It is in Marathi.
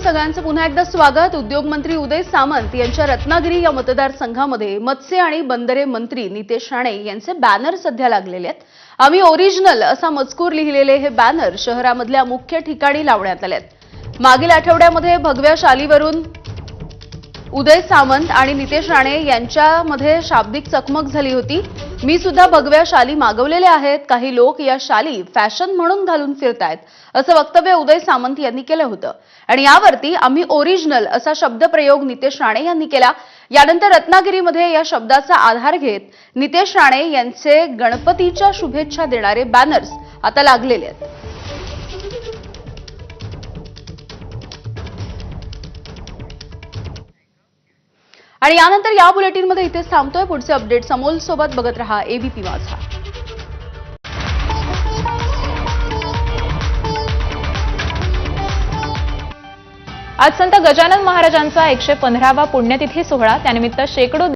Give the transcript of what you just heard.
सगळ्यांचं पुन्हा एकदा स्वागत. उद्योगमंत्री उदय सामंत यांच्या रत्नागिरी या मतदारसंघामध्ये मत्स्य आणि बंदरे मंत्री नितेश राणे यांचे बॅनर सध्या लागलेले आहेत. आम्ही ओरिजिनल असा मजकूर लिहिलेले हे बॅनर शहरामधल्या मुख्य ठिकाणी लावण्यात आले आहेत. मागील आठवड्यामध्ये भगव्या शालीवरून उदय सामंत आणि नितेश राणे यांच्यामध्ये शाब्दिक चकमक झाली होती. मी सुद्धा भगव्या शाली मागवलेल्या आहेत. काही लोक या शाली फॅशन म्हणून घालून फिरतायत असं वक्तव्य उदय सामंत यांनी केलं होतं. आणि यावरती आम्ही ओरिजिनल असा शब्दप्रयोग नितेश राणे यांनी केला. यानंतर रत्नागिरीमध्ये या शब्दाचा आधार घेत नितेश राणे यांचे गणपतीच्या शुभेच्छा देणारे बॅनर्स आता लागलेले आहेत. आणि यानंतर या बुलेटिनमध्ये इथेच थांबतोय. पुढचे अपडेट समोल सोबत बघत रहा एबीपी माझा. आज संत गजानन महाराजांचा एकशे पंधरावा पुण्यतिथी सोहळा. त्यानिमित्त शेकडो